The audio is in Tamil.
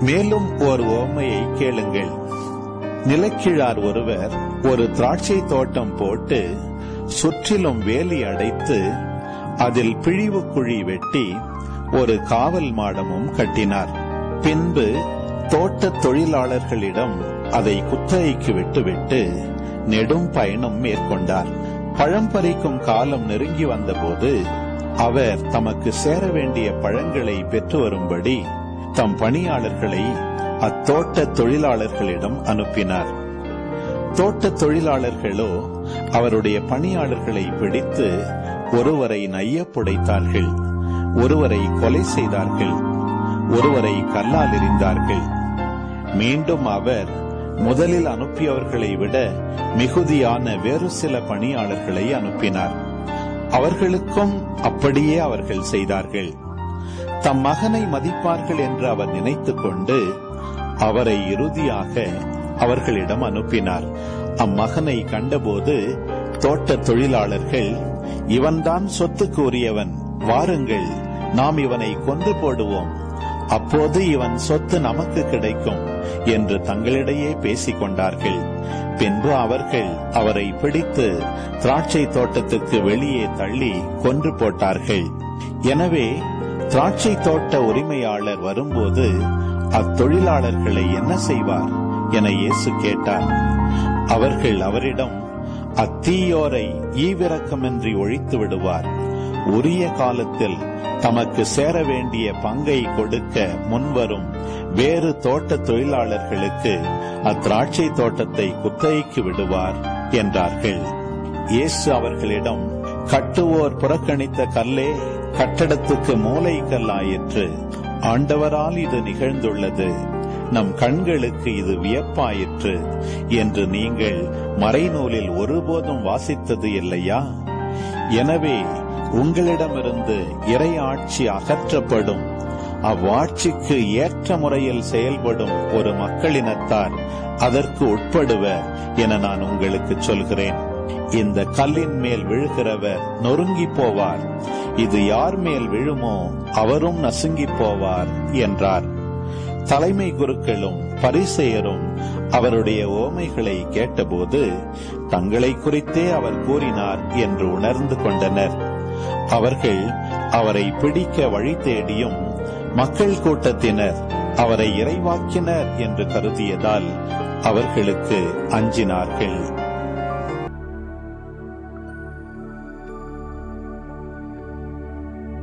மேலும் ஒரு ஓமையை கேளுங்கள். நிலக்கிழார் ஒருவர் ஒரு திராட்சை தோட்டம் போட்டு சுற்றிலும் வேலி அடைத்து அதில் பிழிவு குழி வெட்டி ஒரு காவல் மாடமும் கட்டினார். பின்பு தோட்ட தொழிலாளர்களிடம் அதை குத்தகைக்கு விட்டுவிட்டு நெடும் பயணம் மேற்கொண்டார். பழம் பறிக்கும் காலம் நெருங்கி வந்தபோது அவர் தமக்கு சேர வேண்டிய பழங்களை பெற்று வரும்படி தம் பணியாளர்களை அத்தோட்ட தொழிலாளர்களிடம் அனுப்பினார். தோட்ட தொழிலாளர்களோ அவருடைய பணியாளர்களை பிடித்து ஒருவரை நையப்புடைத்தார்கள் ஒருவரை கொலை செய்தார்கள் ஒருவரை கல்லால் எறிந்தார்கள். மீண்டும் அவர் முதலில் அனுப்பியவர்களை விட மிகுதியான வேறு சில பணியாளர்களை அனுப்பினார். அவர்களுக்கும் அப்படியே அவர்கள் செய்தார்கள். தம் மகனை மதிப்பார்கள் என்று அவர் நினைத்துக் கொண்டு அவரை இறுதியாக அவர்களிடம் அனுப்பினார். அம்மகனை கண்டபோது தோட்ட தொழிலாளர்கள் இவன்தான் சொத்துக்கு உரியவன் வாருங்கள் நாம் இவனை கொண்டு போடுவோம். அப்போது இவன் சொத்து நமக்கு கிடைக்கும் என்று தங்களிடையே பேசிக் கொண்டார்கள். பின்பு அவர்கள் அவரை பிடித்து திராட்சை தோட்டத்துக்கு வெளியே தள்ளி கொன்று போட்டார்கள். எனவே திராட்சை தோட்ட உரிமையாளர் வரும்போது அத்தொழிலாளர்களை என்ன செய்வார் என இயேசு கேட்டார். அவர்கள் அவரிடம் அத்தீயோரை ஈவிரக்கமின்றி ஒழித்து விடுவார். உரிய காலத்தில் தமக்கு சேர வேண்டிய பங்கை கொடுக்க முன்வரும் வேறு தோட்ட தொழிலாளர்களுக்கு அத்திராட்சை தோட்டத்தை குத்தகைக்கு விடுவார் என்றார்கள். இயேசு அவர்களிடம் கட்டுவோர் புறக்கணித்த கல்லே கட்டடத்துக்கு மூலை கல்லாயிற்று ஆண்டவரால் இது நிகழ்ந்துள்ளது. நம் கண்களுக்கு இது வியப்பாயிற்று. என்று நீங்கள் மறைநூலில் ஒருபோதும் வாசித்தது இல்லையா? எனவே உங்களிடமிருந்து இறை ஆட்சி அகற்றப்படும். அவ்வாட்சிக்கு ஏற்ற முறையில் செயல்படும் ஒரு மக்களினத்தார் அதற்கு உட்படுவர் என நான் உங்களுக்கு சொல்கிறேன். இந்த கல்லின் மேல் விழுகிறவர் நொறுங்கி போவார். இது யார் மேல் விழுமோ அவரும் நசுங்கி போவார் என்றார். தலைமை குருக்களும் பரிசெயரும் அவருடைய ஓமைகளை கேட்டபோது தங்களை குறித்தே அவர் கூறினார் என்று உணர்ந்து கொண்டனர். அவர்கள் அவரை பிடிக்க வழி தேடியும் மக்கள் கூட்டத்தினர் அவரை இறைவாக்கினர் என்று கருதியதால் அவர்களுக்கு அஞ்சினார்கள்.